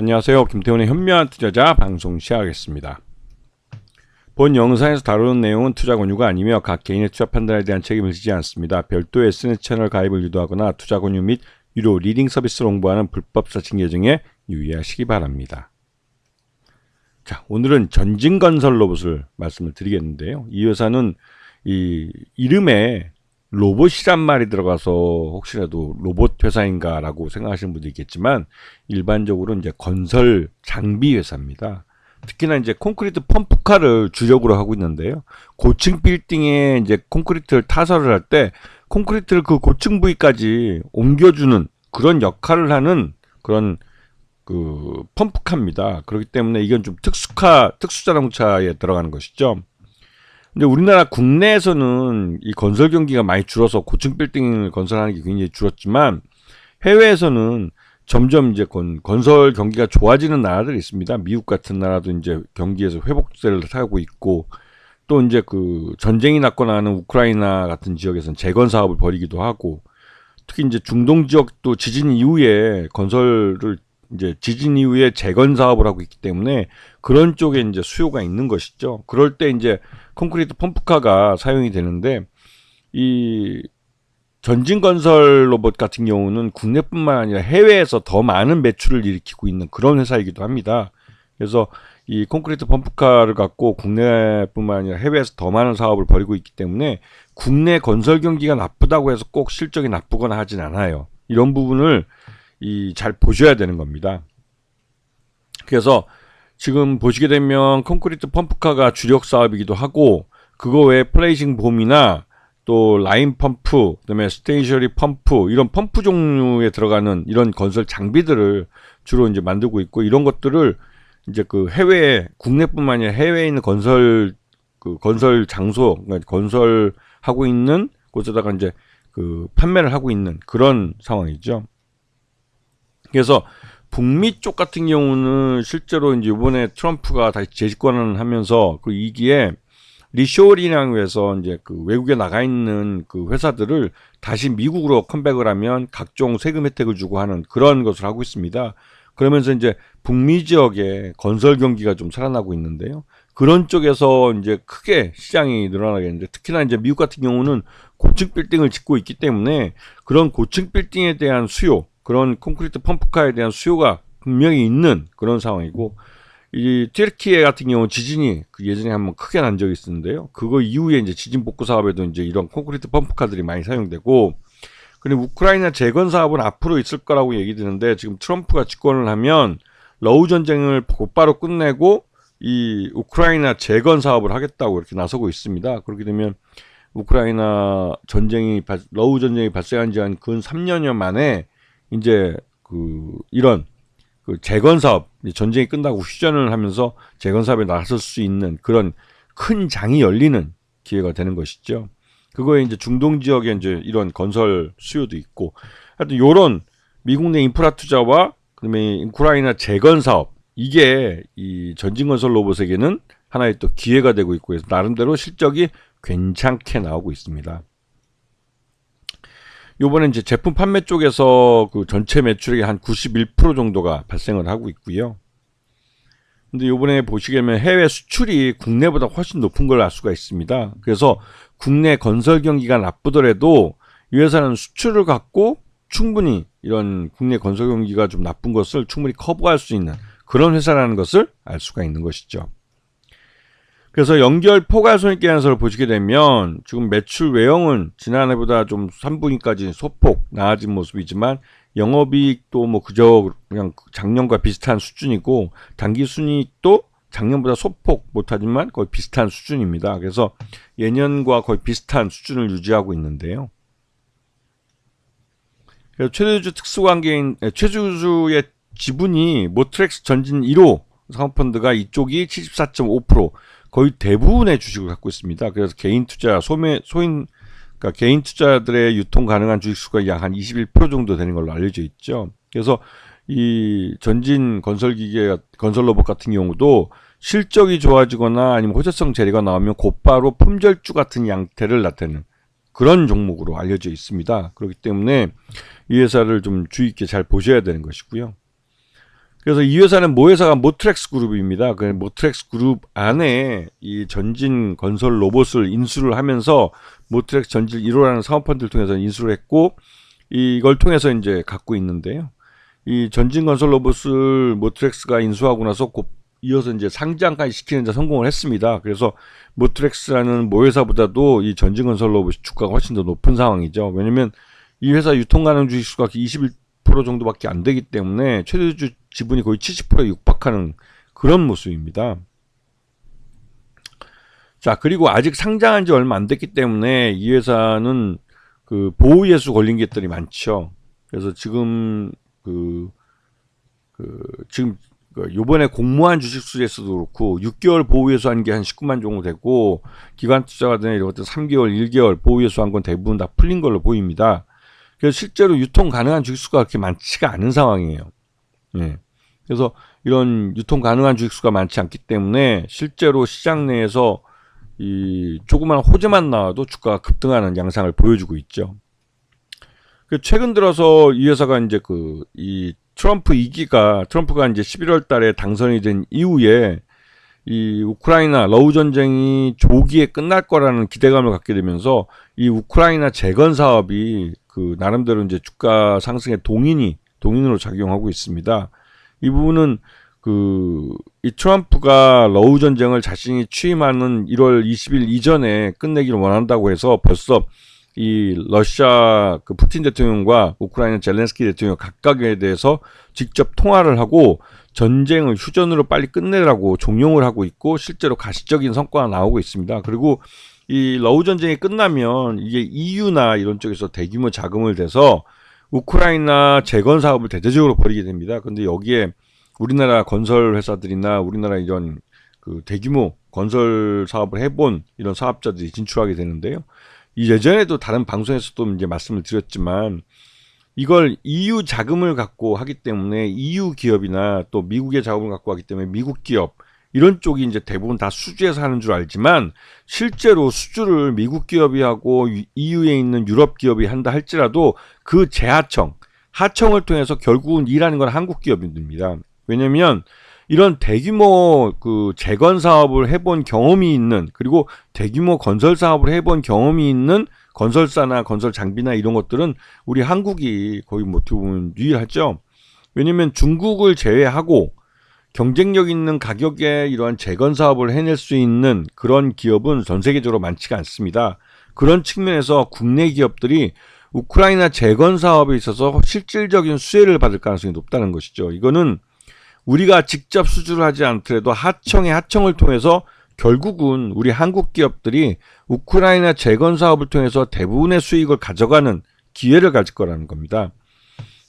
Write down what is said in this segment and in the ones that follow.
안녕하세요. 김태훈의 현명한 투자자 방송 시작하겠습니다. 본 영상에서 다루는 내용은 투자 권유가 아니며 각 개인의 투자 판단에 대한 책임을 지지 않습니다. 별도의 SNS 채널 가입을 유도하거나 투자 권유 및 유료 리딩 서비스를 홍보하는 불법 사칭 계정에 유의하시기 바랍니다. 자, 오늘은 전진건설 로봇을 말씀을 드리겠는데요. 이 회사는 이 이름에 로봇이란 말이 들어가서 혹시라도 로봇 회사인가라고 생각하시는 분도 있겠지만 일반적으로 이제 건설 장비 회사입니다. 특히나 이제 콘크리트 펌프카를 주력으로 하고 있는데요. 고층 빌딩에 이제 콘크리트를 타설을 할 때 콘크리트를 그 고층 부위까지 옮겨주는 그런 역할을 하는 그런 그 펌프카입니다. 그렇기 때문에 이건 좀 특수카 특수 자동차에 들어가는 것이죠. 근데 우리나라 국내에서는 이 건설 경기가 많이 줄어서 고층 빌딩을 건설하는 게 굉장히 줄었지만 해외에서는 점점 이제 건, 건설 경기가 좋아지는 나라들이 있습니다. 미국 같은 나라도 이제 경기에서 회복세를 타고 있고 또 이제 그 전쟁이 났거나 하는 우크라이나 같은 지역에서는 재건 사업을 벌이기도 하고 특히 이제 중동 지역도 지진 이후에 건설을 이제 지진 이후에 재건 사업을 하고 있기 때문에 그런 쪽에 이제 수요가 있는 것이죠. 그럴 때 이제 콘크리트 펌프카가 사용이 되는데 이 전진 건설 로봇 같은 경우는 국내뿐만 아니라 해외에서 더 많은 매출을 일으키고 있는 그런 회사이기도 합니다. 그래서 이 콘크리트 펌프카를 갖고 국내뿐만 아니라 해외에서 더 많은 사업을 벌이고 있기 때문에 국내 건설 경기가 나쁘다고 해서 꼭 실적이 나쁘거나 하진 않아요. 이런 부분을 이 잘 보셔야 되는 겁니다. 그래서 지금 보시게 되면 콘크리트 펌프카가 주력 사업이기도 하고 그거 외에 플레이싱 봄이나 또 라인 펌프, 그다음에 스테이셔리 펌프 이런 펌프 종류에 들어가는 이런 건설 장비들을 주로 이제 만들고 있고 이런 것들을 이제 그 해외 국내뿐만 아니라 해외에 있는 건설 그 건설 장소 그러니까 건설하고 있는 곳에다가 이제 그 판매를 하고 있는 그런 상황이죠. 그래서 북미 쪽 같은 경우는 실제로 이제 이번에 트럼프가 다시 재집권을 하면서 그 이기에 리쇼링이라고 해서 이제 그 외국에 나가 있는 그 회사들을 다시 미국으로 컴백을 하면 각종 세금 혜택을 주고 하는 그런 것을 하고 있습니다. 그러면서 이제 북미 지역에 건설 경기가 좀 살아나고 있는데요. 그런 쪽에서 이제 크게 시장이 늘어나겠는데 특히나 이제 미국 같은 경우는 고층 빌딩을 짓고 있기 때문에 그런 고층 빌딩에 대한 수요, 그런 콘크리트 펌프카에 대한 수요가 분명히 있는 그런 상황이고 이 튀르키예 같은 경우 지진이 그 예전에 한번 크게 난 적이 있었는데요. 그거 이후에 이제 지진 복구 사업에도 이제 이런 콘크리트 펌프카들이 많이 사용되고 그리고 우크라이나 재건 사업은 앞으로 있을 거라고 얘기 드는데 지금 트럼프가 집권을 하면 러우 전쟁을 곧바로 끝내고 이 우크라이나 재건 사업을 하겠다고 이렇게 나서고 있습니다. 그렇게 되면 우크라이나 전쟁이 러우 전쟁이 발생한 지 한 근 3년여 만에 이제 그 이런 그 재건 사업 전쟁이 끝나고 휴전을 하면서 재건 사업에 나설 수 있는 그런 큰 장이 열리는 기회가 되는 것이죠. 그거에 이제 중동 지역에 이제 이런 건설 수요도 있고 하여튼 요런 미국 내 인프라 투자와 그다음에 우크라이나 재건 사업 이게 이 전진 건설 로봇에게는 하나의 또 기회가 되고 있고 해서 나름대로 실적이 괜찮게 나오고 있습니다. 요번에 이제 제품 판매 쪽에서 그 전체 매출의 한 91% 정도가 발생을 하고 있고요. 근데 요번에 보시게 되면 해외 수출이 국내보다 훨씬 높은 걸 알 수가 있습니다. 그래서 국내 건설 경기가 나쁘더라도 이 회사는 수출을 갖고 충분히 이런 국내 건설 경기가 좀 나쁜 것을 충분히 커버할 수 있는 그런 회사라는 것을 알 수가 있는 것이죠. 그래서 연결 포괄 손익 계산서를 보시게 되면 지금 매출 외형은 지난해보다 좀 3분기까지 소폭 나아진 모습이지만 영업이익도 뭐 그저 그냥 작년과 비슷한 수준이고 단기 순이익도 작년보다 소폭 못하지만 거의 비슷한 수준입니다. 그래서 예년과 거의 비슷한 수준을 유지하고 있는데요. 그래서 최대주 특수관계인 최주주의 지분이 모트렉스 전진 1호 상업펀드가 이쪽이 74.5% 거의 대부분의 주식을 갖고 있습니다. 그래서 개인 투자, 소매, 소인, 그러니까 개인 투자들의 유통 가능한 주식 수가 약 한 21% 정도 되는 걸로 알려져 있죠. 그래서 이 전진 건설 기계, 건설 로봇 같은 경우도 실적이 좋아지거나 아니면 호재성 재료가 나오면 곧바로 품절주 같은 양태를 나타내는 그런 종목으로 알려져 있습니다. 그렇기 때문에 이 회사를 좀 주의 있게 잘 보셔야 되는 것이고요. 그래서 이 회사는 모 회사가 모트렉스 그룹입니다. 그 모트렉스 그룹 안에 이 전진 건설 로봇을 인수를 하면서 모트렉스 전진 1호라는 사업펀드를 통해서 인수를 했고 이걸 통해서 이제 갖고 있는데요. 이 전진 건설 로봇을 모트렉스가 인수하고 나서 곧 이어서 이제 상장까지 시키는 데 성공을 했습니다. 그래서 모트렉스라는 모 회사보다도 이 전진 건설 로봇 주가가 훨씬 더 높은 상황이죠. 왜냐면 이 회사 유통 가능 주식 수가 21% 정도밖에 안 되기 때문에 최대 주 지분이 거의 70%에 육박하는 그런 모습입니다. 자, 그리고 아직 상장한 지 얼마 안 됐기 때문에 이 회사는 그 보호 예수 걸린 것들이 많죠. 그래서 지금 그, 그 지금 그 요번에 공모한 주식 수에서도 그렇고 6개월 보호 예수 한 게 한 19만 정도 되고 기관 투자가든 이런 것들 3개월, 1개월 보호 예수 한 건 대부분 다 풀린 걸로 보입니다. 그래서 실제로 유통 가능한 주식수가 그렇게 많지가 않은 상황이에요. 예. 그래서 이런 유통 가능한 주식수가 많지 않기 때문에 실제로 시장 내에서 이 조그만 호재만 나와도 주가가 급등하는 양상을 보여주고 있죠. 그 최근 들어서 이 회사가 이제 그 이 트럼프 2기가 트럼프가 이제 11월 달에 당선이 된 이후에 이 우크라이나 러우 전쟁이 조기에 끝날 거라는 기대감을 갖게 되면서 이 우크라이나 재건 사업이 그 나름대로 이제 주가 상승의 동인이 동인으로 작용하고 있습니다. 이 부분은 그 이 트럼프가 러우 전쟁을 자신이 취임하는 1월 20일 이전에 끝내기를 원한다고 해서 벌써 이 러시아 그 푸틴 대통령과 우크라이나 젤렌스키 대통령 각각에 대해서 직접 통화를 하고 전쟁을 휴전으로 빨리 끝내라고 종용을 하고 있고 실제로 가시적인 성과가 나오고 있습니다. 그리고 이 러우 전쟁이 끝나면 이게 EU나 이런 쪽에서 대규모 자금을 대서 우크라이나 재건 사업을 대대적으로 벌이게 됩니다. 근데 여기에 우리나라 건설 회사들이나 우리나라 이런 그 대규모 건설 사업을 해본 이런 사업자들이 진출하게 되는데요. 이 예전에도 다른 방송에서도 이제 말씀을 드렸지만 이걸 EU 자금을 갖고 하기 때문에 EU 기업이나 또 미국의 자금을 갖고 하기 때문에 미국 기업 이런 쪽이 이제 대부분 다 수주해서 하는 줄 알지만 실제로 수주를 미국 기업이 하고 EU에 있는 유럽 기업이 한다 할지라도 그 재하청 하청을 통해서 결국은 일하는 건 한국 기업입니다. 왜냐면 이런 대규모 그 재건 사업을 해본 경험이 있는 그리고 대규모 건설 사업을 해본 경험이 있는 건설사나 건설 장비나 이런 것들은 우리 한국이 거의 뭐 어떻게 보면 유일하죠. 왜냐면 중국을 제외하고 경쟁력 있는 가격에 이러한 재건 사업을 해낼 수 있는 그런 기업은 전 세계적으로 많지가 않습니다. 그런 측면에서 국내 기업들이 우크라이나 재건 사업에 있어서 실질적인 수혜를 받을 가능성이 높다는 것이죠. 이거는 우리가 직접 수주를 하지 않더라도 하청의 하청을 통해서 결국은 우리 한국 기업들이 우크라이나 재건 사업을 통해서 대부분의 수익을 가져가는 기회를 가질 거라는 겁니다.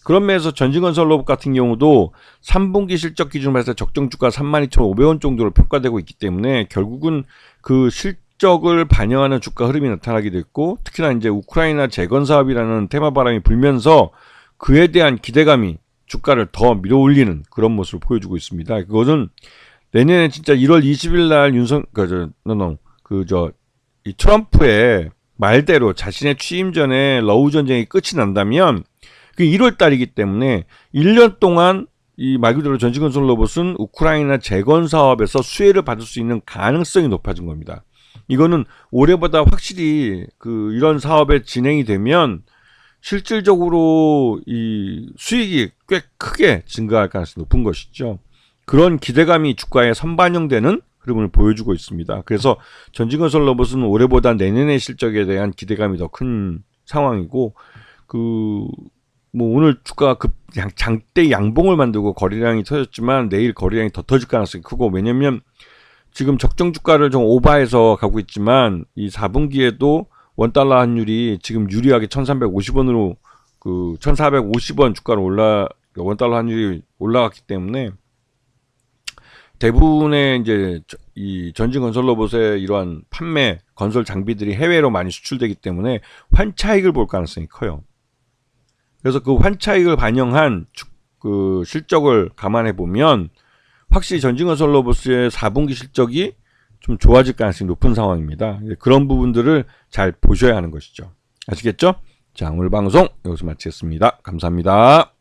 그런 면에서 전진건설 로봇 같은 경우도 3분기 실적 기준으로 해서 적정 주가 32,500원 정도로 평가되고 있기 때문에 결국은 그 실적을 반영하는 주가 흐름이 나타나게 됐고 특히나 이제 우크라이나 재건 사업이라는 테마 바람이 불면서 그에 대한 기대감이 주가를 더 밀어올리는 그런 모습을 보여주고 있습니다. 그것은 내년에 진짜 1월 20일 날 윤석 그저 그저 이 트럼프의 말대로 자신의 취임 전에 러우 전쟁이 끝이 난다면 그 1월 달이기 때문에 1년 동안 이 말 그대로 전지건설 로봇은 우크라이나 재건 사업에서 수혜를 받을 수 있는 가능성이 높아진 겁니다. 이거는 올해보다 확실히 그 이런 사업에 진행이 되면 실질적으로 이 수익이 꽤 크게 증가할 가능성이 높은 것이죠. 그런 기대감이 주가에 선반영되는 흐름을 보여주고 있습니다. 그래서 전진건설 로봇은 올해보다 내년의 실적에 대한 기대감이 더 큰 상황이고 그 뭐 오늘 주가가 급 장대 양봉을 만들고 거래량이 터졌지만 내일 거래량이 더 터질 가능성이 크고 왜냐면 지금 적정 주가를 좀 오바해서 가고 있지만 이 4분기에도 원달러 환율이 지금 유리하게 1350원으로 그 1450원 주가로 올라 원달러 환율이 올라갔기 때문에 대부분의 이제 이 전진 건설 로봇의 이러한 판매 건설 장비들이 해외로 많이 수출되기 때문에 환차익을 볼 가능성이 커요. 그래서 그 환차익을 반영한 주, 그 실적을 감안해 보면 확실히 전진 건설 로봇의 4분기 실적이 좀 좋아질 가능성이 높은 상황입니다. 그런 부분들을 잘 보셔야 하는 것이죠. 아시겠죠? 자, 오늘 방송 여기서 마치겠습니다. 감사합니다.